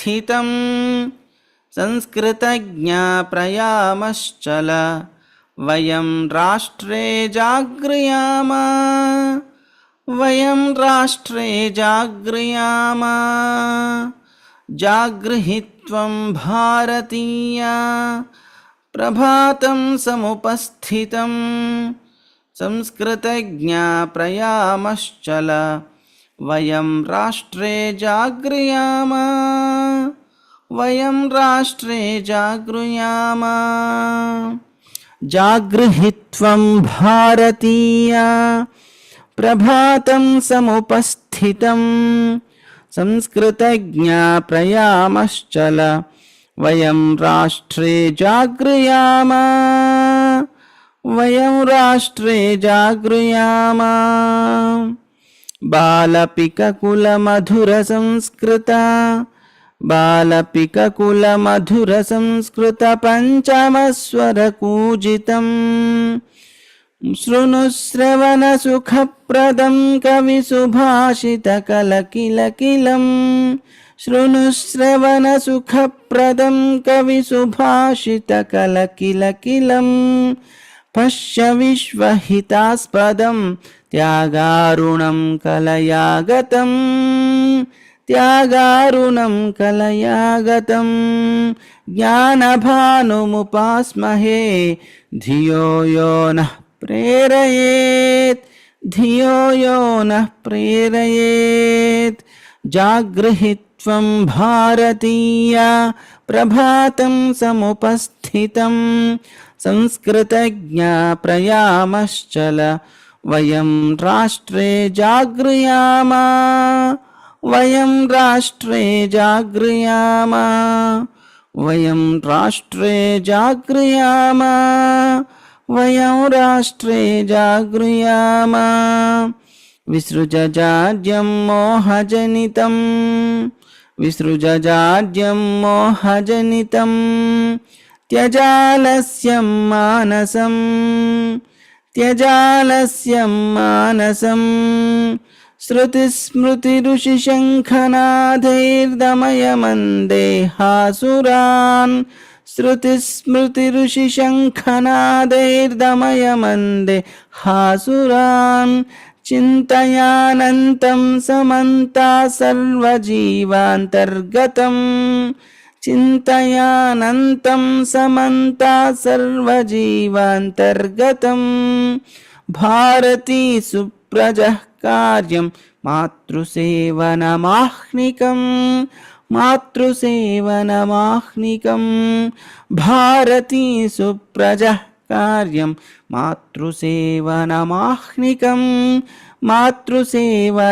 समुपस्थितं संस्कृतज्ञा प्रयामश्चल वयं राष्ट्रे जागृयाम वयं राष्ट्रे जागृयाम जागृहित्वं भारतीया प्रभातं समुपस्थितं संस्कृतज्ञा प्रयामश्चल వయం రాష్ట్రే జాగృయామా వయం రాష్ట్రే జాగృయామా జాగృహిత్వం భారతీయ ప్రభాతం సముపస్థితం సంస్కృతజ్ఞా ప్రయామశ్చల వయం రాష్ట్రే జాగృయామా వయం రాష్ట్రే జాగృయామా బాలపికకుల మధుర సంస్కృత బాలపికకుల మధుర సంస్కృత పంచమస్వర కూజితం. శృణుశ్రవణ సుఖప్రదం కవి సుభాషిత కలకిలకిలం. శృణుశ్రవణ సుఖప్రదం కవి సుభాషిత కలకిలకిలం. పశ్య విశ్వహితాస్పదం త్యాగారుణం కలయాగతం త్యాగారుణం కలయాగతం జ్ఞానభానుముపాస్మహే ధియో యో నః ప్రేరయేత్ ధియో యో నః ప్రేరయేత్ జాగృహిత్వం భారతీయ ప్రభాతం సముపస్థితం संस्कृतज्ञा प्रयामश्चल वयं राष्ट्रे जागृयाम वयं राष्ट्रे जागृयाम वयं राष्ट्रे जागृयाम वयं राष्ट्रे जागृयाम विसृजजाड्यं मोहजनितं विसृजजाड्यं త్యజాలస్యం మానసం త్యజాలస్యం మానసం శృతిస్మృతి ఋషి శంఖనాథైర్దమయమందేహాసురాన్ శృతిస్మృతి ఋషి శంఖనాథైర్దమయమందే హాసురాన్ చింతయానంతం సమంతా సర్వజీవాంతర్గతం चिन्तयानन्तं समन्ता सर्वजीवान्तर्गतम् भारती सुप्रजः कार्यं मातृसेवनमाह्निकं मातृसेवनमाह्निकं भारती सुप्रजः कार्यं मातृसेवनमाह्निकं मातृसेवनमाह्निकं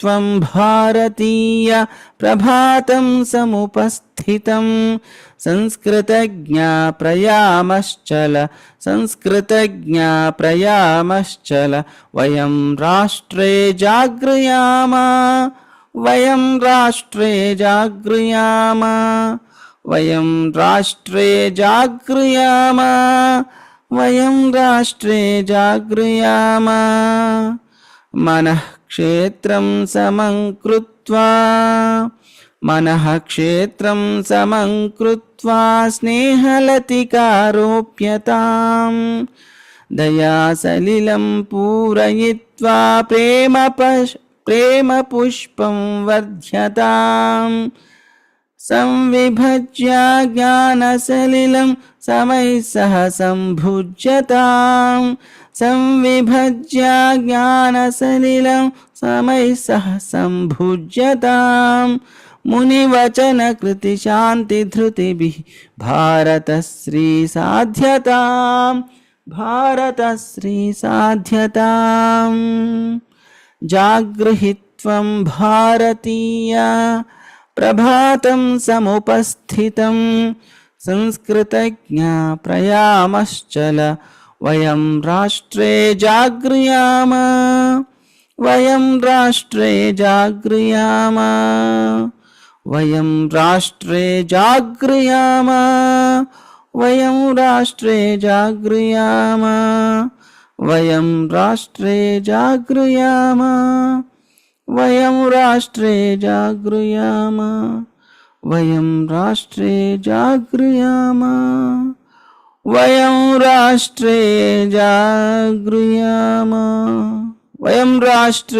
जागृहित्वं भारतीय प्रभातं समुपस्थितं संस्कृतज्ञा प्रयामश्चल संस्कृतज्ञा प्रयामश्चल वयं राष्ट्रे जागृयाम वयं राष्ट्रे जागृयाम वयं राष्ट्रे जागृयाम वयं राष्ट्रे जागृयाम मनः क्षेत्रं समं कृत्वा मनः क्षेत्रं समं कृत्वा स्नेहलतिकारोप्यताम् दयासलिलं पूरयित्वा प्रेमपश् प्रेमपुष्पं वर्ध्यताम् संविभज्य ज्ञानसलिलं समैः सह सम्भुज्यताम् संविभज्य ज्ञानसलिलं समैः सह सम्भुज्यताम् मुनिवचनकृतिशान्तिधृतिभिः भारतश्रीसाध्यताम् भारतश्रीसाध्यताम् जागृहित्वं भारतीया प्रभातं समुपस्थितं संस्कृतज्ञा प्रयामश्चल వయం రాష్ట్రే జాగ్రయామ వయం రాష్ట్రే జాగ్రయామ వయం రాష్ట్రే జాగ్రయామ వయం రాష్ట్రే జాగ్రయామ వయం రాష్ట్రే జాగ్రయామ వయం రాష్ట్రే జాగ్రయామ వయం రాష్ట్రే జాగ్రయామ. वयं राष्ट्रे जागृयाम। वयं राष्ट्रे